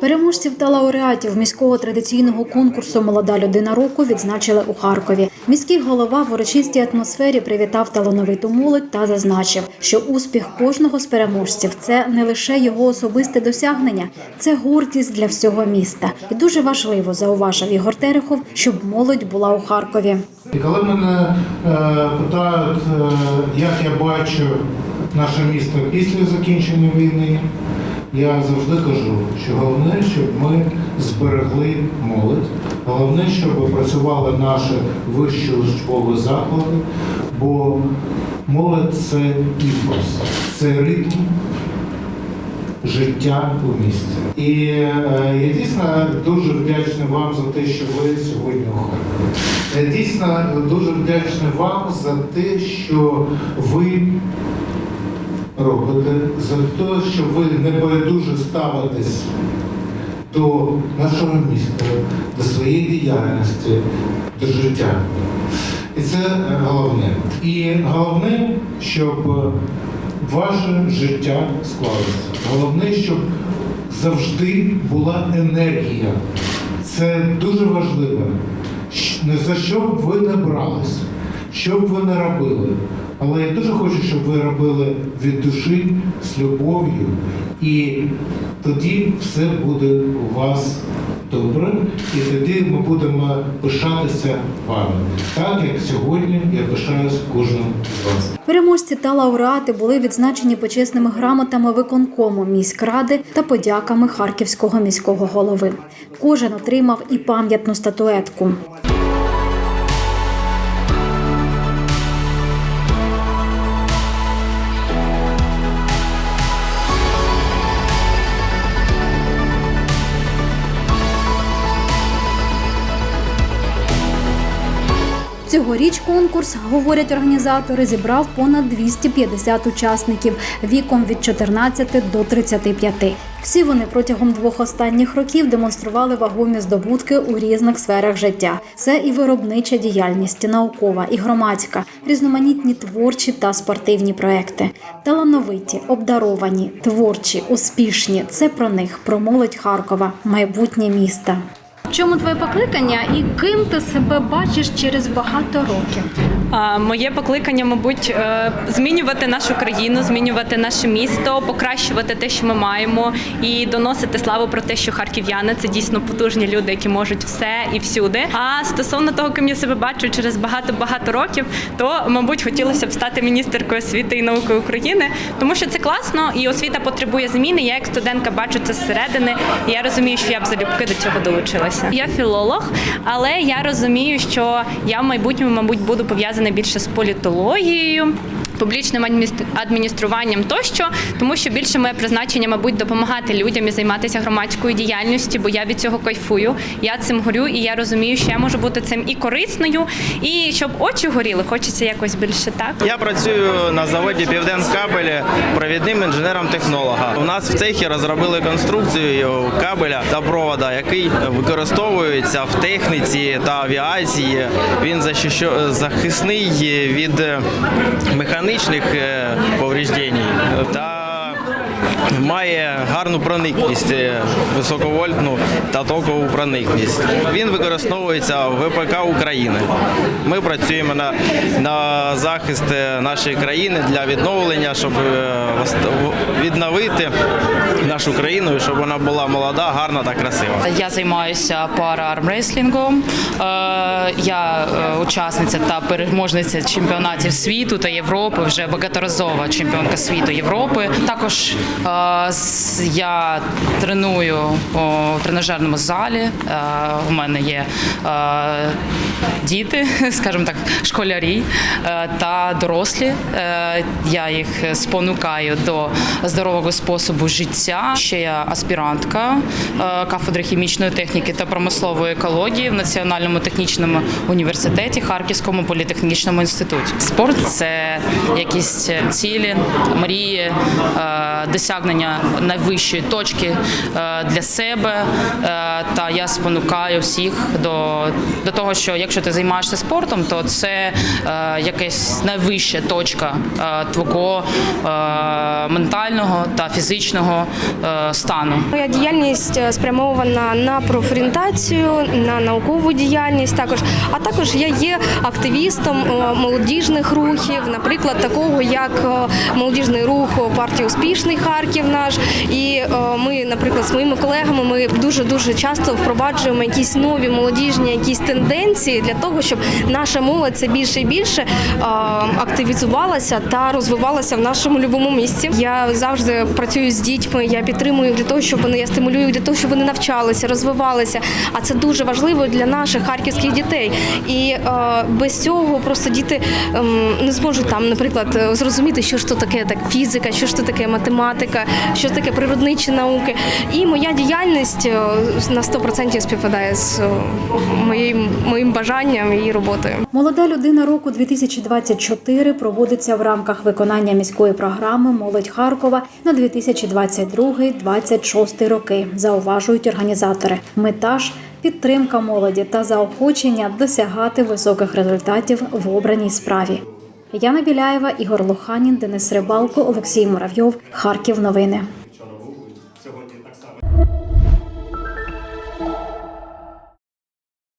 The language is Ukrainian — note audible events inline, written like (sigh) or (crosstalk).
Переможців та лауреатів міського традиційного конкурсу Молода людина року відзначили у Харкові. Міський голова в урочистій атмосфері привітав талановиту молодь та зазначив, що успіх кожного з переможців це не лише його особисте досягнення, це гордість для всього міста. І дуже важливо зауважив Ігор Терехов, щоб молодь була у Харкові. І коли мене е, питають, е, як я бачу наше місто після закінчення війни, я завжди кажу, що головне, щоб ми зберегли молодь, головне, щоб працювали наші вищі учбові заклади, бо молодь це імпульс, це ритм життя у місті. І е, я дійсно дуже вдячний вам за те, що ви сьогодні Харкові. Я дійсно дуже вдячний вам за те, що ви робите, за те, що ви небайдуже ставитесь до нашого міста, до своєї діяльності, до життя. І це головне. І головне, щоб ваше життя склалося. Головне, щоб завжди була енергія. Це дуже важливо. Не за що б ви не брались, що б ви не робили. Але я дуже хочу, щоб ви робили від душі з любов'ю, і тоді все буде у вас добре, і тоді ми будемо пишатися вами, так як сьогодні я пишаюсь кожним з вас. Переможці та лауреати були відзначені почесними грамотами виконкому міськради та подяками харківського міського голови. Кожен отримав і пам'ятну статуетку. Цьогоріч конкурс, говорять організатори, зібрав понад 250 учасників віком від 14 до 35. Всі вони протягом двох останніх років демонстрували вагомі здобутки у різних сферах життя. Це і виробнича діяльність, наукова, і громадська, різноманітні творчі та спортивні проекти. Талановиті, обдаровані, творчі, успішні. Це про них, про молодь Харкова, майбутнє міста. Чому твоє покликання і ким ти себе бачиш через багато років? А, Моє покликання, мабуть, е, змінювати нашу країну, змінювати наше місто, покращувати те, що ми маємо, і доносити славу про те, що харків'яни це дійсно потужні люди, які можуть все і всюди. А стосовно того, ким я себе бачу через багато-багато років, то мабуть хотілося б стати міністеркою освіти і науки України, тому що це класно, і освіта потребує зміни. Я як студентка бачу це зсередини. І я розумію, що я б залюбки до цього долучилася. Я філолог, але я розумію, що я в майбутньому, мабуть, буду пов'язана більше з політологією. Публічним адмініструванням тощо, тому що більше моє призначення, мабуть, допомагати людям і займатися громадською діяльністю, бо я від цього кайфую. Я цим горю, і я розумію, що я можу бути цим і корисною, і щоб очі горіли, хочеться якось більше так. Я працюю на заводі Південкабелі провідним інженером-технолога. У нас в цехі розробили конструкцію кабеля та провода, який використовується в техніці та авіації. Він захисний від механічних повріждень повреждень та має гарну проникність, е, високовольтну та токову проникність. Він використовується в ВПК України. Ми працюємо на, на захист е, нашої країни для відновлення, щоб е, відновити нашу країну, щоб вона була молода, гарна та красива. Я займаюся пара-армреслінгом. Е, Я учасниця та переможниця чемпіонатів світу та Європи, вже багаторазова чемпіонка світу Європи. Також я треную у тренажерному залі. Е, У мене є е, діти, (laughs) скажімо так, школярі е, та дорослі. Е, Я їх спонукаю до здорового способу життя. Ще я аспірантка е, кафедри хімічної техніки та промислової екології в Національному технічному університеті Харківському політехнічному інституті. Спорт це якісь цілі, мрії, досягнення найвищої точки для себе. Та я спонукаю всіх до, до того, що якщо якщо ти займаєшся спортом, то це е, якась найвища точка е, твого е, ментального та фізичного е, стану. Моя діяльність е, спрямована на профорієнтацію, на наукову діяльність також. А також я є активістом е, молодіжних рухів, наприклад, такого як е, молодіжний рух партії Успішний Харків наш. І ми, наприклад, з моїми колегами, ми дуже дуже часто впроваджуємо якісь нові молодіжні якісь тенденції для того, щоб наша молодь це більше і більше активізувалася та розвивалася в нашому любому місці. Я завжди працюю з дітьми. Я підтримую для того, щоб вони я стимулюю для того, щоб вони навчалися, розвивалися. А це дуже важливо для наших харківських дітей. І без цього просто діти ем, не зможуть там, наприклад, зрозуміти, що ж то таке так фізика, що ж то таке математика, що таке природничі науки. І моя діяльність е, на 100% співпадає з е, моїм моїм бажанням і роботою. Молода людина року 2024 проводиться в рамках виконання міської програми Молодь Харкова на 2022-2026 роки. Зауважують організатори. Мета ж підтримка молоді та заохочення досягати високих результатів в обраній справі. Яна Біляєва, Ігор Луханін, Денис Рибалко, Олексій Муравйов. Харків. Новини.